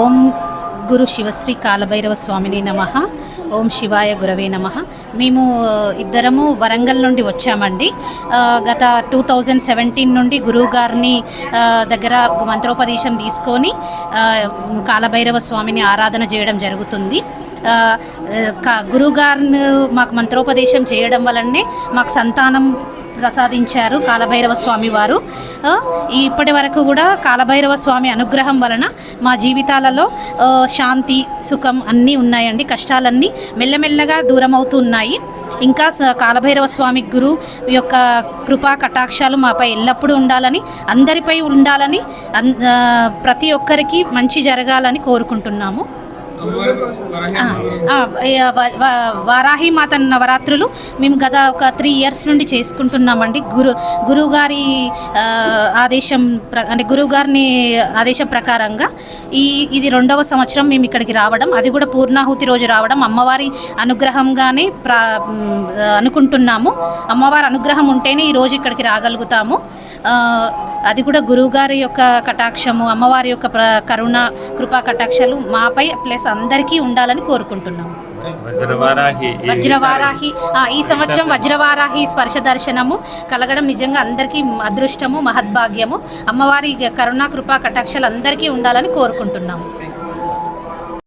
ఓం గురు శివశ్రీ కాలభైరవ స్వామిని నమ. ఓం శివాయ గురవే నమ. మేము ఇద్దరము వరంగల్ నుండి వచ్చామండి. గత టూ థౌజండ్ సెవెంటీన్ నుండి గురువు గారిని దగ్గర మంత్రోపదేశం తీసుకొని కాలభైరవ స్వామిని ఆరాధన చేయడం జరుగుతుంది. గురువుగారిని మాకు మంత్రోపదేశం చేయడం వలనే మాకు సంతానం ప్రసాదించారు కాలభైరవ స్వామి వారు. ఇప్పటి వరకు కూడా కాలభైరవ స్వామి అనుగ్రహం వలన మా జీవితాలలో శాంతి సుఖం అన్నీ ఉన్నాయండి. కష్టాలన్నీ మెల్లమెల్లగా దూరం అవుతున్నాయి ఇంకా కాలభైరవ స్వామి గురు యొక్క కృపా కటాక్షాలు మాపై ఎల్లప్పుడూ ఉండాలని అందరిపై ఉండాలని ప్రతి ఒక్కరికి మంచి జరగాలని కోరుకుంటున్నాము. వారాహి మాత నవరాత్రులు మేము గత ఒక త్రీ ఇయర్స్ నుండి చేసుకుంటున్నామండి. గురు గురువుగారి ఆదేశం ప్ర అంటే గురువుగారిని ఆదేశం ప్రకారంగా ఈ ఇది రెండవ సంవత్సరం మేము ఇక్కడికి రావడం. అది కూడా పూర్ణాహుతి రోజు రావడం. అమ్మవారి అనుగ్రహంగానే ప్రా అనుకుంటున్నాము. అమ్మవారి అనుగ్రహం ఉంటేనే ఈ రోజు ఇక్కడికి రాగలుగుతాము. అది కూడా గురువుగారి యొక్క కటాక్షము అమ్మవారి యొక్క కరుణ కృపా కటాక్షాలు మాపై ప్లస్ అందరికీ ఉండాలని కోరుకుంటున్నాము వజ్రవారాహి ఈ సంవత్సరం వజ్రవారాహి స్పర్శ దర్శనము కలగడం నిజంగా అందరికీ అదృష్టము మహద్భాగ్యము. అమ్మవారి కరుణా కృపా కటాక్షాలు అందరికీ ఉండాలని కోరుకుంటున్నాము